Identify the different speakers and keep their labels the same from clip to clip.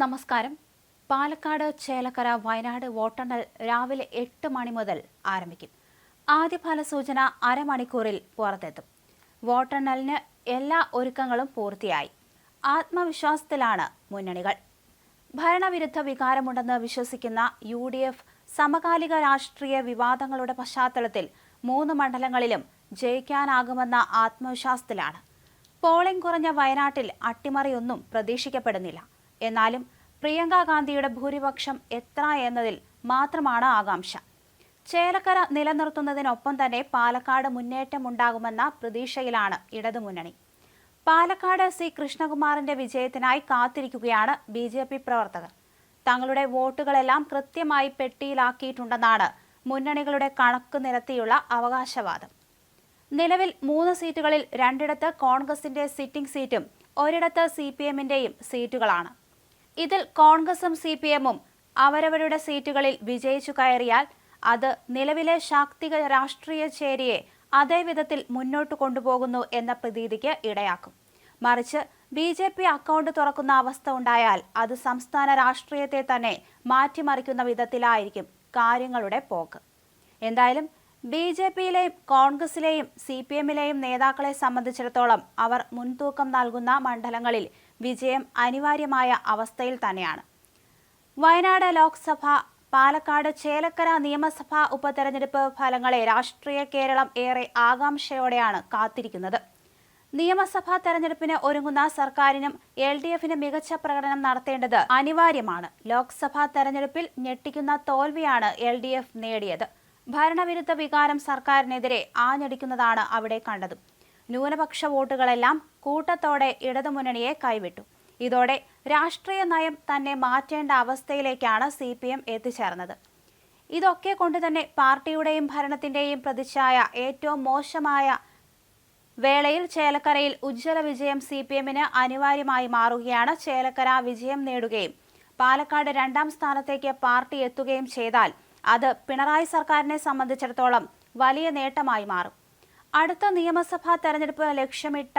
Speaker 1: നമസ്കാരം. പാലക്കാട് ചേലക്കര വയനാട് വോട്ടെണ്ണൽ രാവിലെ എട്ട് മണി മുതൽ ആരംഭിക്കും. ആദ്യ ഫലസൂചന അരമണിക്കൂറിൽ പുറത്തെത്തും. വോട്ടെണ്ണലിന് എല്ലാ ഒരുക്കങ്ങളും പൂർത്തിയായി. ആത്മവിശ്വാസത്തിലാണ് മുന്നണികൾ. ഭരണവിരുദ്ധ വികാരമുണ്ടെന്ന് വിശ്വസിക്കുന്ന യു ഡി എഫ് സമകാലിക രാഷ്ട്രീയ വിവാദങ്ങളുടെ പശ്ചാത്തലത്തിൽ മൂന്ന് മണ്ഡലങ്ങളിലും ജയിക്കാനാകുമെന്ന ആത്മവിശ്വാസത്തിലാണ്. പോളിംഗ് കുറഞ്ഞ വയനാട്ടിൽ അട്ടിമറിയൊന്നും പ്രതീക്ഷിക്കപ്പെടുന്നില്ല. എന്നാലും പ്രിയങ്ക ഗാന്ധിയുടെ ഭൂരിപക്ഷം എത്ര എന്നതിൽ മാത്രമാണ് ആകാംക്ഷ. ചേലക്കര നിലനിർത്തുന്നതിനൊപ്പം തന്നെ പാലക്കാട് മുന്നേറ്റമുണ്ടാകുമെന്ന പ്രതീക്ഷയിലാണ് ഇടതുമുന്നണി. പാലക്കാട് സി കൃഷ്ണകുമാറിന്റെ വിജയത്തിനായി കാത്തിരിക്കുകയാണ് ബി ജെ പി പ്രവർത്തകർ. തങ്ങളുടെ വോട്ടുകളെല്ലാം കൃത്യമായി പെട്ടിയിലാക്കിയിട്ടുണ്ടെന്നാണ് മുന്നണികളുടെ കണക്ക് നിരത്തിയുള്ള അവകാശവാദം. നിലവിൽ മൂന്ന് സീറ്റുകളിൽ രണ്ടിടത്ത് കോൺഗ്രസിന്റെ സിറ്റിംഗ് സീറ്റും ഒരിടത്ത് സി പി എമ്മിന്റെയും സീറ്റുകളാണ്. ഇതിൽ കോൺഗ്രസും സി പി എമ്മും അവരവരുടെ സീറ്റുകളിൽ വിജയിച്ചു കയറിയാൽ അത് നിലവിലെ ശാക്തിക രാഷ്ട്രീയ ചേരിയെ അതേ വിധത്തിൽ മുന്നോട്ട് കൊണ്ടുപോകുന്നു എന്ന പ്രതീതിക്ക് ഇടയാക്കും. മറിച്ച് ബി ജെ പി അക്കൗണ്ട് തുറക്കുന്ന അവസ്ഥ ഉണ്ടായാൽ അത് സംസ്ഥാന രാഷ്ട്രീയത്തെ തന്നെ മാറ്റിമറിക്കുന്ന വിധത്തിലായിരിക്കും കാര്യങ്ങളുടെ പോക്ക്. എന്തായാലും ബി ജെ പിയിലെയും കോൺഗ്രസിലെയും സി പി എമ്മിലെയും നേതാക്കളെ സംബന്ധിച്ചിടത്തോളം അവർ മുൻതൂക്കം നൽകുന്ന മണ്ഡലങ്ങളിൽ വിജയം അനിവാര്യമായ അവസ്ഥയിൽ തന്നെയാണ്. വയനാട് ലോക്സഭ പാലക്കാട് ചേലക്കര നിയമസഭാ ഉപതെരഞ്ഞെടുപ്പ് ഫലങ്ങളെ രാഷ്ട്രീയ കേരളം ഏറെ ആകാംക്ഷയോടെയാണ് കാത്തിരിക്കുന്നത്. നിയമസഭാ തെരഞ്ഞെടുപ്പിന് ഒരുങ്ങുന്ന സർക്കാരിനും എൽ ഡി എഫിനും മികച്ച പ്രകടനം നടത്തേണ്ടത് അനിവാര്യമാണ്. ലോക്സഭാ തെരഞ്ഞെടുപ്പിൽ ഞെട്ടിക്കുന്ന തോൽവിയാണ് എൽ ഡി എഫ് നേടിയത്. ഭരണവിരുദ്ധ വികാരം സർക്കാരിനെതിരെ ആഞ്ഞടിക്കുന്നതാണ് അവിടെ കണ്ടത്. ന്യൂനപക്ഷ വോട്ടുകളെല്ലാം കൂട്ടത്തോടെ ഇടതുമുന്നണിയെ കൈവിട്ടു. ഇതോടെ രാഷ്ട്രീയ നയം തന്നെ മാറ്റേണ്ട അവസ്ഥയിലേക്കാണ് സി പി എം എത്തിച്ചേർന്നത്. ഇതൊക്കെ കൊണ്ട് തന്നെ പാർട്ടിയുടെയും ഭരണത്തിന്റെയും പ്രതിച്ഛായ ഏറ്റവും മോശമായ വേളയിൽ ചേലക്കരയിൽ ഉജ്ജ്വല വിജയം സി പി എമ്മിന് അനിവാര്യമായി മാറുകയാണ് ചേലക്കര വിജയം നേടുകയും പാലക്കാട് രണ്ടാം സ്ഥാനത്തേക്ക് പാർട്ടി എത്തുകയും ചെയ്താൽ അത് പിണറായി സർക്കാരിനെ സംബന്ധിച്ചിടത്തോളം വലിയ നേട്ടമായി മാറും. അടുത്ത നിയമസഭാ തെരഞ്ഞെടുപ്പ് ലക്ഷ്യമിട്ട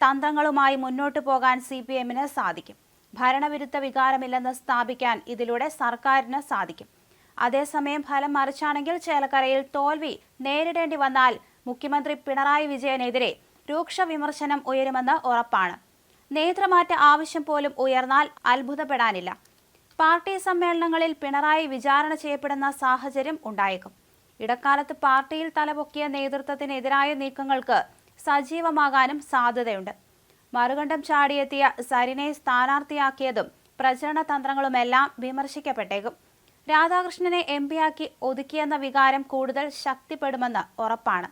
Speaker 1: തന്ത്രങ്ങളുമായി മുന്നോട്ടു പോകാൻ സി പി എമ്മിന് സാധിക്കും. ഭരണവിരുദ്ധ വികാരമില്ലെന്ന് സ്ഥാപിക്കാൻ ഇതിലൂടെ സർക്കാരിന് സാധിക്കും. അതേസമയം ഫലം മറിച്ചാണെങ്കിൽ ചേലക്കരയിൽ തോൽവി നേരിടേണ്ടി വന്നാൽ മുഖ്യമന്ത്രി പിണറായി വിജയനെതിരെ രൂക്ഷ വിമർശനം ഉയരുമെന്ന് ഉറപ്പാണ്. നേതൃമാറ്റ ആവശ്യം പോലും ഉയർന്നാൽ അത്ഭുതപ്പെടാനില്ല. പാർട്ടി സമ്മേളനങ്ങളിൽ പിണറായി വിചാരണ ചെയ്യപ്പെടുന്ന സാഹചര്യം ഉണ്ടായേക്കും. ഇടക്കാലത്ത് പാർട്ടിയിൽ തലപൊക്കിയ നേതൃത്വത്തിനെതിരായ നീക്കങ്ങൾക്ക് സജീവമാകാനും സാധ്യതയുണ്ട്. മറുകണ്ഠം ചാടിയെത്തിയ സരിനെ സ്ഥാനാർത്ഥിയാക്കിയതും പ്രചരണ തന്ത്രങ്ങളുമെല്ലാം വിമർശിക്കപ്പെട്ടേക്കും. രാധാകൃഷ്ണനെ എം പിയാക്കി ഒതുക്കിയെന്ന വികാരം കൂടുതൽ ശക്തിപ്പെടുമെന്ന് ഉറപ്പാണ്.